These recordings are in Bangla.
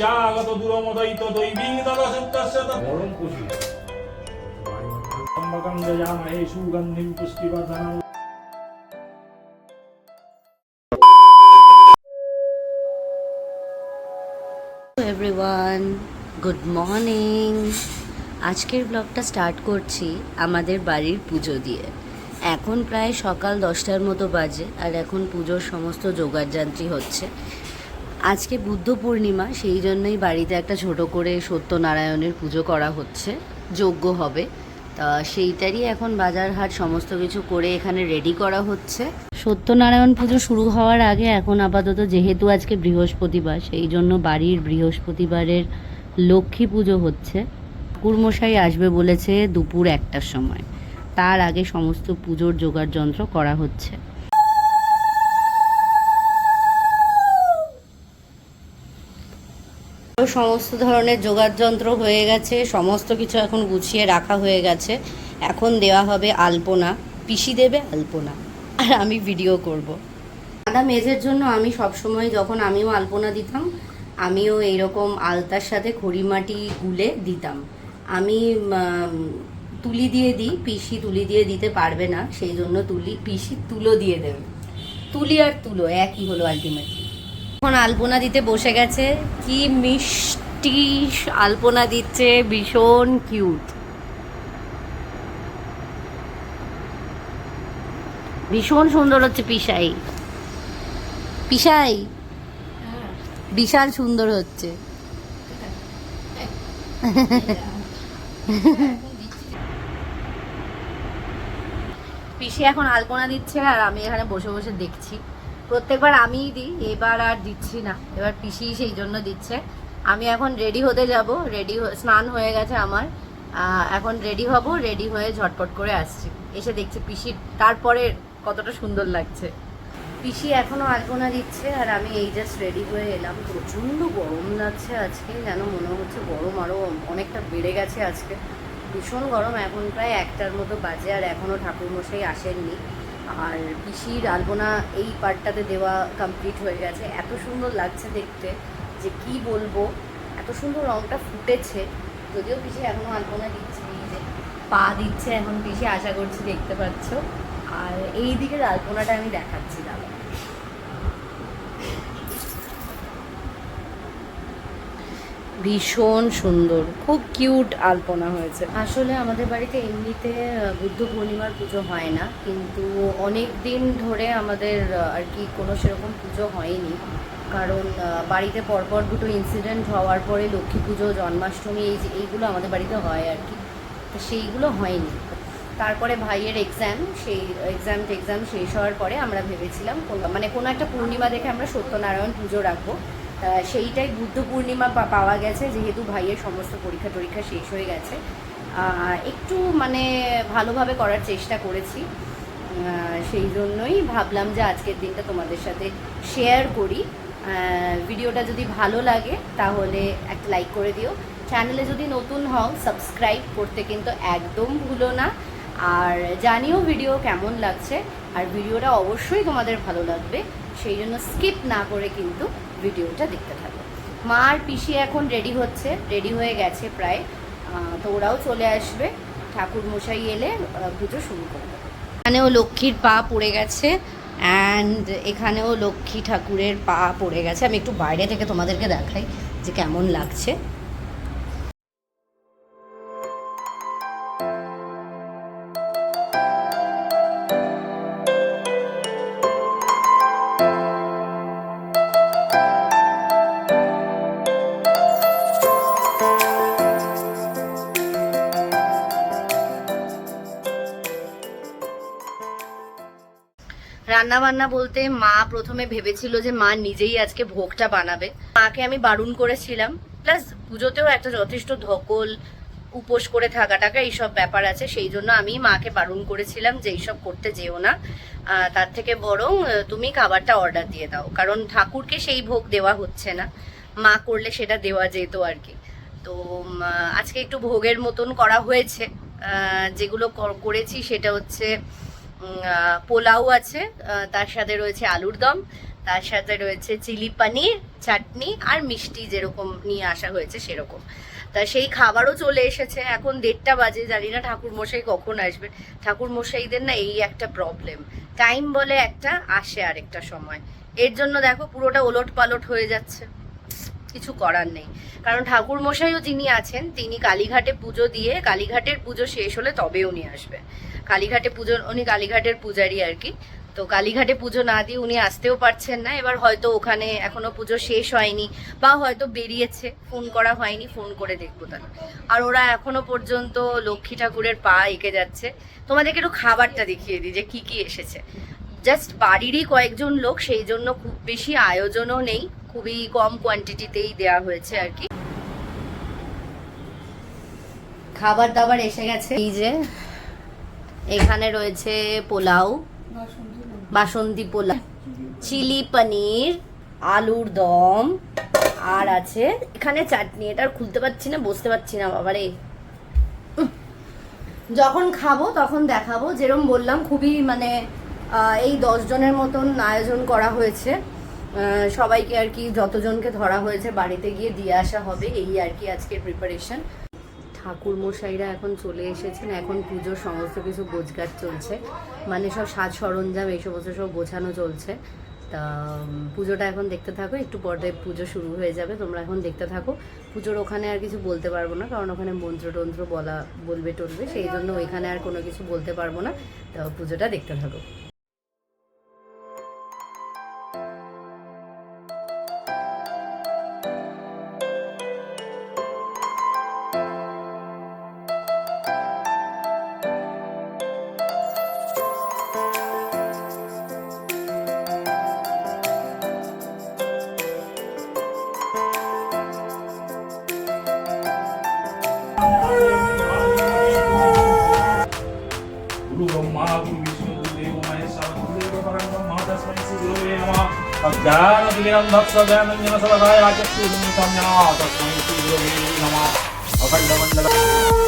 জাগত দৈবী যজামহে সুগন্ধিং এভরিওয়ান গুড মর্নিং আজকের ব্লগটা স্টার্ট করছি আমাদের বাড়ির পুজো দিয়ে। এখন প্রায় সকাল দশটার মতো বাজে আর এখন পুজোর সমস্ত যোগাড়যান্ত্রী হচ্ছে। আজকে বুদ্ধ পূর্ণিমা, সেই জন্যই বাড়িতে একটা ছোট করে সত্যনারায়ণের পুজো করা হচ্ছে, যজ্ঞ হবে। তা সেইটারই এখন বাজার হাট সমস্ত কিছু করে এখানে রেডি করা হচ্ছে। সত্যনারায়ণ পুজো শুরু হওয়ার আগে এখন আপাতত যেহেতু আজকে বৃহস্পতিবার, সেই জন্য বাড়ির বৃহস্পতিবারের লক্ষ্মী পুজো হচ্ছে। ঠাকুরমশাই আসবে বলেছে দুপুর একটার সময়। তার আগে সমস্ত পুজোর জোগাড় যন্ত্র করা হচ্ছে। সমস্ত ধরনের যোগাড় যন্ত্র হয়ে গেছে, সমস্ত কিছু এখন গুছিয়ে রাখা হয়ে গেছে। এখন দেওয়া হবে আলপনা। পিসি দেবে আলপনা। আর আমি ভিডিও করব। সাদা মেজের জন্য আমি সবসময় যখন আমিও আলপনা দিতাম, আমিও এইরকম আলতার সাথে খড়িমাটি গুলে দিতাম। আমি তুলি দিয়ে দিই, পিসি তুলি দিয়ে দিতে পারবে না, সেই জন্য তুলি, পিসি তুলো দিয়ে দেবে। তুলি আর তুলো, একই হলো আলটিমেটলি এখন আলপনা দিতে বসে গেছে। কি মিষ্টি আলপনা দিচ্ছে, ভীষণ কিউট। ভীষণ সুন্দর হচ্ছে পিসাই। পিসাই? বিশাল সুন্দর হচ্ছে। পিসি এখন আলপনা দিচ্ছে আর আমি এখানে বসে বসে দেখছি। প্রত্যেকবার আমিই দিই, এবার আর দিচ্ছি না। এবার পিসি সেই জন্য দিচ্ছে। আমি এখন রেডি হতে যাব রেডি স্নান হয়ে গেছে আমার। এখন রেডি হব রেডি হয়ে ঝটপট করে আসছি। এসে দেখছি পিসির তারপরে কতটা সুন্দর লাগছে। পিসি এখনও আলপনা দিচ্ছে, আর আমি এই জাস্ট রেডি হয়ে এলাম। প্রচণ্ড গরম লাগছে আজকে, যেন মনে হচ্ছে গরম আরও অনেকটা বেড়ে গেছে আজকে। ভীষণ গরম, এখন প্রায় একটার মতো বাজে, আর এখনও ঠাকুরমশাই আসেননি। আর পিসির আলপনা এই পার্টটাতে দেওয়া কমপ্লিট হয়ে গেছে। এত সুন্দর লাগছে দেখতে যে কি বলব, এত সুন্দর রংটা ফুটেছে। যদিও পিসি এখনও আলপনা দিচ্ছে যে পা দিচ্ছে এখন পিসি, আশা করছি দেখতে পাচ্ছ। আর এই দিকের আলপনাটা আমি দেখাচ্ছি দাদা। ভীষণ সুন্দর, খুব কিউট আলপনা হয়েছে। আসলে আমাদের বাড়িতে এমনিতে বুদ্ধ পূর্ণিমার পুজো হয় না, কিন্তু অনেক দিন ধরে আমাদের আর কি কোনো সেরকম পুজো হয়নি। কারণ বাড়িতে পরপর দুটো ইনসিডেন্ট হওয়ার পরে লক্ষ্মী পুজো, জন্মাষ্টমী, এই এইগুলো আমাদের বাড়িতে হয় আর কি। তো সেইগুলো হয়নি। তারপরে ভাইয়ের এক্সাম সেই এক্সাম টেক্সাম শেষ হওয়ার পরে আমরা ভেবেছিলাম মানে কোনো একটা পূর্ণিমা দেখে আমরা সত্যনারায়ণ পুজো রাখব। সেইটাই বুদ্ধ পূর্ণিমা পাওয়া গেছে, যেহেতু ভাইয়ের সমস্ত পরীক্ষা টরীক্ষা শেষ হয়ে গেছে। একটু মানে ভালোভাবে করার চেষ্টা করেছি। সেই জন্যই ভাবলাম যে আজকের দিনটা তোমাদের সাথে শেয়ার করি। ভিডিওটা যদি ভালো লাগে, তাহলে একটা লাইক করে দিও। চ্যানেলে যদি নতুন হও সাবস্ক্রাইব করতে কিন্তু একদম ভুলো না। আর জানিও ভিডিও কেমন লাগছে, আর ভিডিওটা অবশ্যই তোমাদের ভালো লাগবে। সেই জন্য স্কিপ না করে কিন্তু ভিডিওটা দেখতে থাকো। মা আর পিসি এখন রেডি হচ্ছে রেডি হয়ে গেছে প্রায়। তো ওরাও চলে আসবে। ঠাকুর মশাই এলে পুজো শুরু করবে। এখানেও লক্ষ্মীর পা পড়ে গেছে অ্যান্ড এখানেও লক্ষ্মী ঠাকুরের পা পড়ে গেছে। আমি একটু বাইরে থেকে তোমাদেরকে দেখাই যে কেমন লাগছে। রান্না বান্না বলতে মা প্রথমে ভেবেছিল যে মা নিজেই আজকে ভোগটা বানাবে। মাকে আমি বারণ করেছিলাম প্লাস পুজোতেও একটা যথেষ্ট ধকল, উপোস করে থাকা টাকা এইসব ব্যাপার আছে, সেই জন্য আমি মাকে বারণ করেছিলাম যে এইসব করতে যেও না। তার থেকে বরং তুমি খাবারটা অর্ডার দিয়ে দাও, কারণ ঠাকুরকে সেই ভোগ দেওয়া হচ্ছে না। মা করলে সেটা দেওয়া যেত আর কি। তো আজকে একটু ভোগের মতন করা হয়েছে। যেগুলো করেছি সেটা হচ্ছে পোলাও আছে তার সাথে রয়েছে আলুর দম, তার সাথে রয়েছে চিলি পনির, চাটনি আর মিষ্টি যেরকম নিয়ে আসা হয়েছে সেরকম। তা সেই খাবারও চলে এসেছে, এখন দেড়টা বাজে, জানি না ঠাকুর মশাই কখন আসবে। ঠাকুর মশাইদের না এই একটা প্রবলেম টাইম বলে একটা, আসে আরেকটা সময়। এর জন্য দেখো পুরোটা ওলট পালট হয়ে যাচ্ছে। কিছু করার নেই। কারণ ঠাকুর মশাইও যিনি আছেন, তিনি কালীঘাটে পুজো দিয়ে, কালীঘাটের পুজো শেষ হলে তবে উনি আসবে। কালীঘাটে পুজো, উনি কালীঘাটের পূজারি আর কি। তো কালীঘাটে পুজো না দিয়ে উনি আসতেও পারছেন না। এবার হয়তো ওখানে এখনও পুজো শেষ হয়নি বা হয়তো বেরিয়েছে। ফোন করা হয়নি, ফোন করে দেখব তাহলে। আর ওরা এখনও পর্যন্ত লক্ষ্মী ঠাকুরের পা এঁকে যাচ্ছে। তোমাদেরকে একটু খাবারটা দেখিয়ে দিই যে কি কি এসেছে। জাস্ট বাড়িরই কয়েকজন লোক, সেই জন্য খুব বেশি আয়োজনও নেই। খুবই কম কোয়ান্টিটিতেই দেয়া হয়েছে আর কি। খাবার দাবার এসে গেছে। এই যে এখানে রয়েছে পোলাও, বাসন্তী পোলাও, চিলি পনির, আলুর দম, আর আছে এখানে চাটনি। এটা খুলতে পারছি না, বসতে পারছি না, বাবারে। যখন খাব তখন দেখাবো। যেরকম বললাম, খুবই মানে এই দশ জনের মতন আয়োজন করা হয়েছে। সবাইকে আর কি, যতজনকে ধরা হয়েছে, বাড়িতে গিয়ে দিয়ে আসা হবে। এই আর কি আজকের প্রিপারেশন ঠাকুর মশাইরা এখন চলে এসেছেন। এখন পুজোর সমস্ত কিছু গোছগাছ চলছে। মানে সব সাজ সরঞ্জাম, এই সমস্ত সব গোছানো চলছে। তা পুজোটা এখন দেখতে থাকো। একটু পরে পুজো শুরু হয়ে যাবে। তোমরা এখন দেখতে থাকো। পুজোর ওখানে আর কিছু বলতে পারব না, কারণ ওখানে মন্ত্র টন্ত্র বলা বলবে টলবে সেই জন্য ওইখানে আর কোনো কিছু বলতে পারব না। তা, পুজোটা দেখতে থাকো। अज्ञानतिमिरं भक्तदयानञ्जन सलदाय चक्षुरुन्मितं जना तस्मै श्री गुरवे नमः अखण्डमण्डल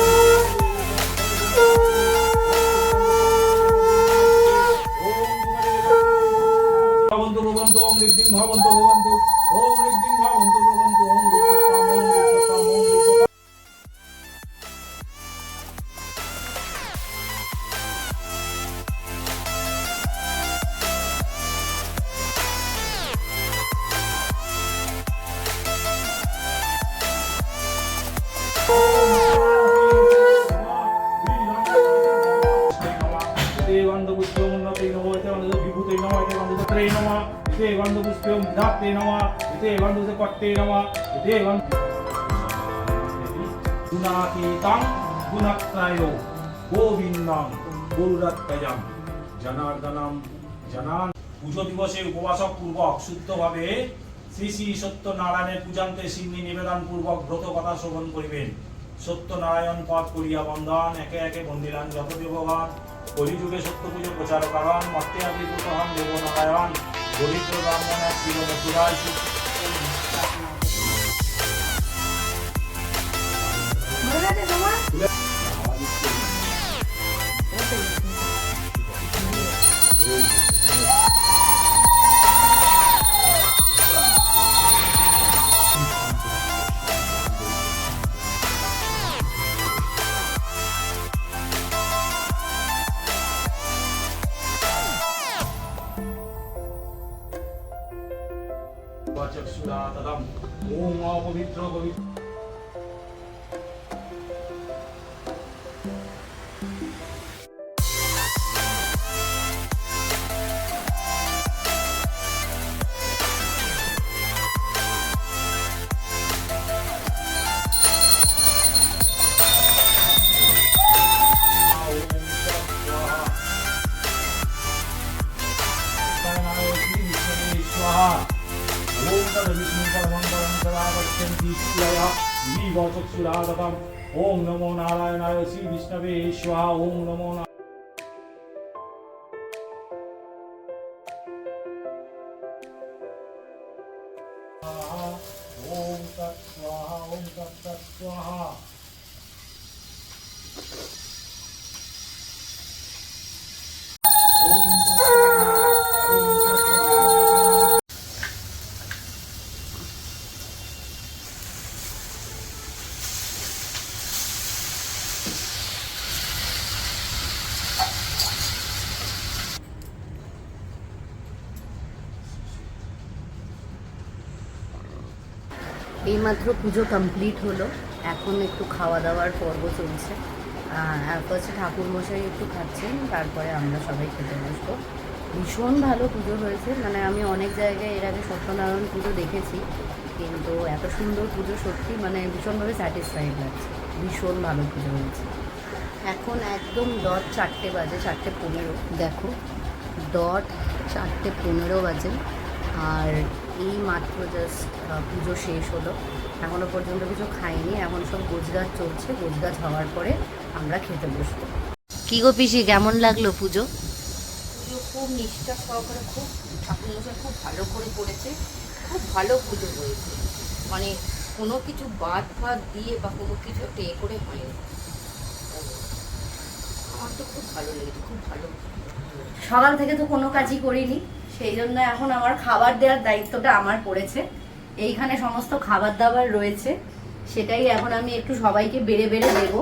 গোবিন্দাম গৌরাত্মজাম জনার্দনাম জনান পুজো দিবসে উপবাসক পূর্বক শুদ্ধভাবে শ্রী শ্রী সত্যনারায়ণের পূজান্তে সিন্নি নিবেদন পূর্বক ব্রত কথা শ্রবণ করিবেন। সত্যনারায়ণ পদ করিয়া বন্দন একে একে বন্দিলান, যত দেবগণ কলিযুগে সত্য পুজো প্রচার কারণ মর্তে আবির্ভূত হন দেবনারায়ণ দরিদ্র ব্রাহ্মণ এক প্রিয় মথুরায় 같이 없습니다. 다담 오공하고 밑으로 밑. 와. ओम नमो नारायणाय श्री विष्णवे स्वाहा ओम नमो ना এইমাত্র পুজো কমপ্লিট হলো। এখন একটু খাওয়া দাওয়ার পর্ব চলছে। ফার্স্টে ঠাকুর মশাই একটু খাচ্ছেন, তারপরে আমরা সবাই খেতে বসবো। ভীষণ ভালো পুজো হয়েছে। মানে আমি অনেক জায়গায় এর আগে সত্যনারায়ণ পুজো দেখেছি, কিন্তু এত সুন্দর পুজো সত্যি মানে ভীষণভাবে স্যাটিসফাইড লাগছে। ভীষণ ভালো পুজো হয়েছে। এখন একদম ডট চারটে বাজে, চারটে পনেরো, দেখো। ডট চারটে পনেরো বাজে। আর এই মাত্র জাস্ট পুজো শেষ হলো। এখনও পর্যন্ত কিছু খাইনি এখন সব গোজগাছ চলছে। গোজগাছ হওয়ার পরে আমরা খেতে বসবো। কি গো পিসি কেমন লাগল পুজো? পুজো খুব নিষ্ঠা সহকারে খুব ঠাকুরমশাই খুব ভালো করে করেছে। খুব ভালো পুজো হয়েছে। মানে কোনো কিছু বাদ ফাদ দিয়ে বা কোনো কিছু এ করে হয়নি। আমার তো খুব ভালো লেগেছে খুব ভালো। সকাল থেকে তো কোনো কাজই করিনি। সেই জন্য এখন আমার খাবার দেওয়ার দায়িত্বটা আমার পড়েছে। এইখানে সমস্ত খাবার দাবার রয়েছে। সেটাই এখন আমি একটু সবাইকে বেড়ে বেড়ে দেবো।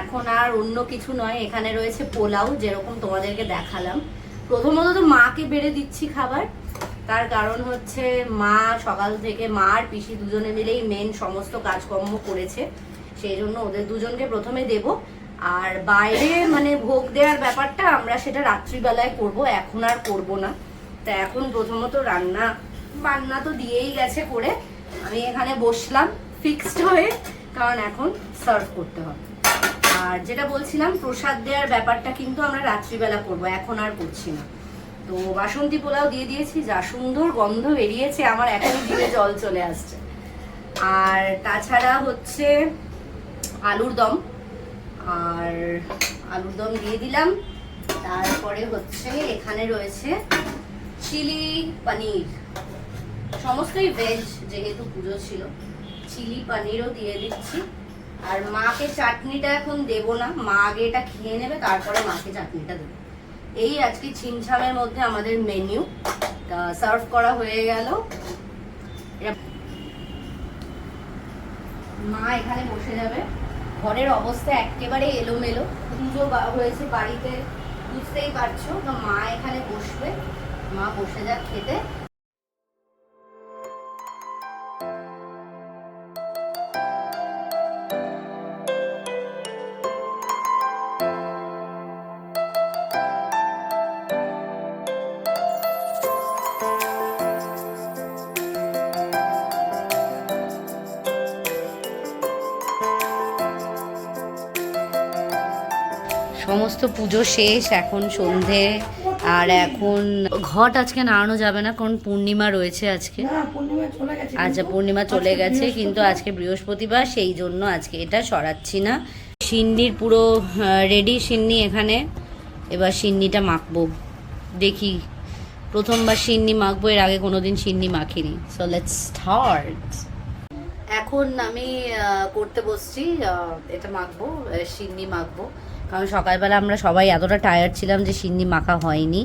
এখন আর অন্য কিছু নয়, এখানে রয়েছে পোলাও, যেরকম তোমাদেরকে দেখালাম। প্রথমত তো মাকে বেড়ে দিচ্ছি খাবার। তার কারণ হচ্ছে মা সকাল থেকে, মা আর পিসি দুজনে মিলেই মেন সমস্ত কাজকর্ম করেছে। সেই জন্য ওদের দুজনকে প্রথমে দেব। আর বাইরে মানে ভোগ দেওয়ার ব্যাপারটা আমরা সেটা রাত্রিবেলায় করব, এখন আর করব না। তা এখন প্রথমত রান্না, বান্না তো দিয়েই গেছে করে আমি এখানে বসলাম ফিক্সড হয়ে, কারণ এখন সার্ভ করতে হবে। আর যেটা বলছিলাম, প্রসাদ দেওয়ার ব্যাপারটা কিন্তু আমরা রাত্রিবেলা করব, এখন আর করছি না। তো বাসন্তী পোলাও দিয়ে দিয়েছি, যা সুন্দর গন্ধ বেরিয়েছে, আমার এখনই জিভে জল চলে আসছে। আর তাছাড়া হচ্ছে আলুর দম। আর আলুর দম দিয়ে দিলাম। তারপরে হচ্ছে এখানে রয়েছে চিলি পনির। সমস্তই ভেজ যেহেতু পুজো ছিল। চিলি পনিরও দিয়ে দিচ্ছি। আর মাকে চাটনিটা এখন দেব না। মা আগে এটা খেয়ে নেবে, তারপরে মাকে চাটনিটা দেবো। এই আজকে ছিমছামের মধ্যে আমাদের মেনু সার্ভ করা হয়ে গেল। মা এখানে বসে যাবে। ঘরের অবস্থা একেবারে এলোমেলো। পুজো হয়েছে বাড়িতে, বুঝতেই পারছ। তো মা এখানে বসবে। মা বসে যাক খেতে। সমস্ত পুজো শেষ এখন সন্ধে। আর এখন ঘট আজকে নাড়ানো যাবে না কারণ পূর্ণিমা রয়েছে আজকে। না পূর্ণিমা চলে গেছে আচ্ছা পূর্ণিমা চলে গেছে কিন্তু আজকে বৃহস্পতিবার সেই জন্য আজকে এটা সরাচ্ছি না। সিন্নির পুরো রেডি সিন্নি এখানে। এবার সিন্নিটা মাখবো। দেখি প্রথমবার সিন্নি মাখবো এর আগে কোনোদিন সিন্নি মাখিনি। সো লেটস স্টার্ট এখন আমি করতে বসছি এটা মাখবো সিন্নি মাখবো। কারণ সকালবেলা আমরা সবাই এতটা টায়ার্ড ছিলাম যে সিন্নি মাখা হয়নি।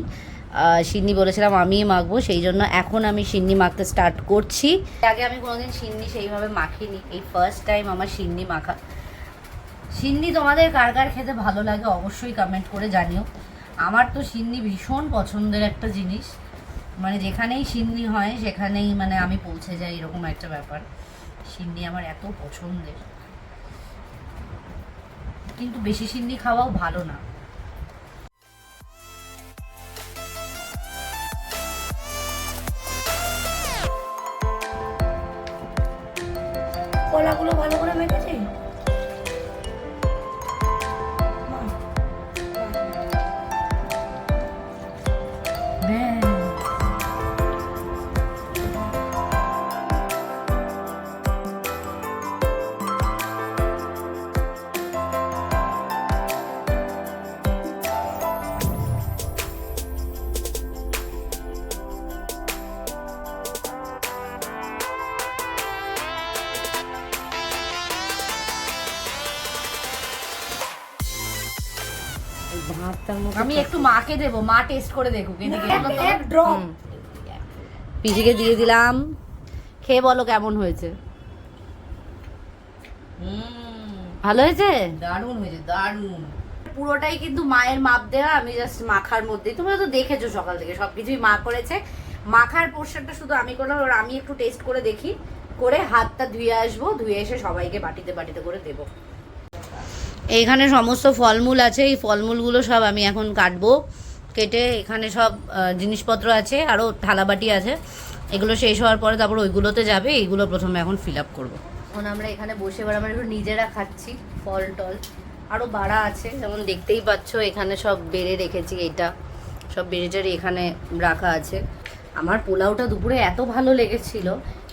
সিন্নি বলেছিলাম আমিই মাখবো, সেই জন্য এখন আমি সিন্নি মাখতে স্টার্ট করছি। আগে আমি কোনোদিন সিন্নি সেইভাবে মাখিনি। এই ফার্স্ট টাইম আমার সিন্নি মাখা। সিন্নি তোমাদের কার কার খেতে ভালো লাগে অবশ্যই কমেন্ট করে জানিও। আমার তো সিন্নি ভীষণ পছন্দের একটা জিনিস। মানে যেখানেই সিন্নি হয়, সেখানেই মানে আমি পৌঁছে যাই, এরকম একটা ব্যাপার। সিন্নি আমার এত পছন্দের। কিন্তু বেশি সিন্নি খাওয়াও ভালো না। কলাগুলো ভালো করে মেখেছি? আমি একটু মাকে দেবো মা টেস্ট করে দেখুক। পিসিকে দিয়ে দিলাম। খেয়ে বলো কেমন হয়েছে? ভালো হয়েছে? দারুণ হয়েছে দারুণ। পুরোটাই কিন্তু মায়ের মাপ দেওয়া আমি জাস্ট মাখার মধ্যেই। তোমরা তো দেখেছ সকাল থেকে সবকিছুই মা করেছে। মাখার পোর্শনটা শুধু আমি করলাম আর আমি একটু টেস্ট করে দেখি। করে হাতটা ধুয়ে আসব ধুয়ে এসে সবাইকে বাটিতে বাটিতে করে দেবো। এইখানে সমস্ত ফলমূল আছে, এই ফলমূলগুলো সব আমি এখন কাটবো। কেটে এখানে সব জিনিসপত্র আছে আরও থালাবাটি আছে। এগুলো শেষ হওয়ার পরে তারপর ওইগুলোতে যাবে, এইগুলো প্রথমে এখন ফিল আপ করব। এখন আমরা এখানে বসে এবার আমরা একটু নিজেরা খাচ্ছি ফল টল। আরও বাড়া আছে, যেমন দেখতেই পাচ্ছ, এখানে সব বেড়ে রেখেছি এটা। সব বেড়ে এখানে রাখা আছে। আমার পোলাওটা দুপুরে এত ভালো লেগেছিল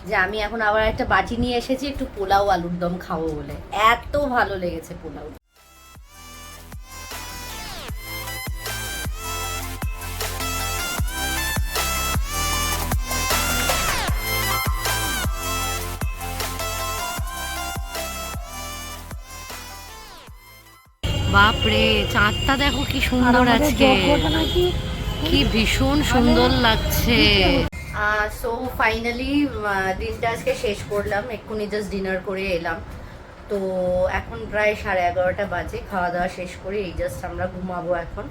যে আমি এখন আবার একটা বাটি নিয়ে এসেছি, একটু পোলাও আলুর দম খাব বলে। এত ভালো লেগেছে পোলাও চাঁদটা দেখো কি সুন্দর আজকে। কি ভীষণ সুন্দর লাগছে। সো ফাইনালি দিনটা আজকে শেষ করলাম। এক্ষুনি জাস্ট ডিনার করে এলাম। তো এখন প্রায় সাড়ে এগারোটা বাজে। খাওয়া দাওয়া শেষ করে এই জাস্ট আমরা ঘুমাবো এখন।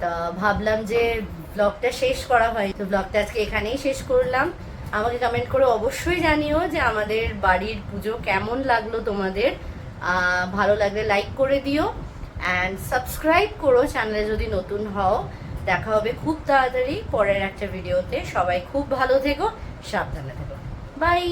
তা ভাবলাম যে ব্লগটা শেষ করা হয়। তো ব্লগটা আজকে এখানেই শেষ করলাম। আমাকে কমেন্ট করে অবশ্যই জানিও যে আমাদের বাড়ির পুজো কেমন লাগল তোমাদের। ভালো লাগলে লাইক করে দিও। অ্যান্ড সাবস্ক্রাইব করো চ্যানেলে যদি নতুন হও। দেখা হবে খুব তাড়াতাড়ি পরের একটা ভিডিওতে সবাই খুব ভালো থেকো, সাবধানে থেকো। বাই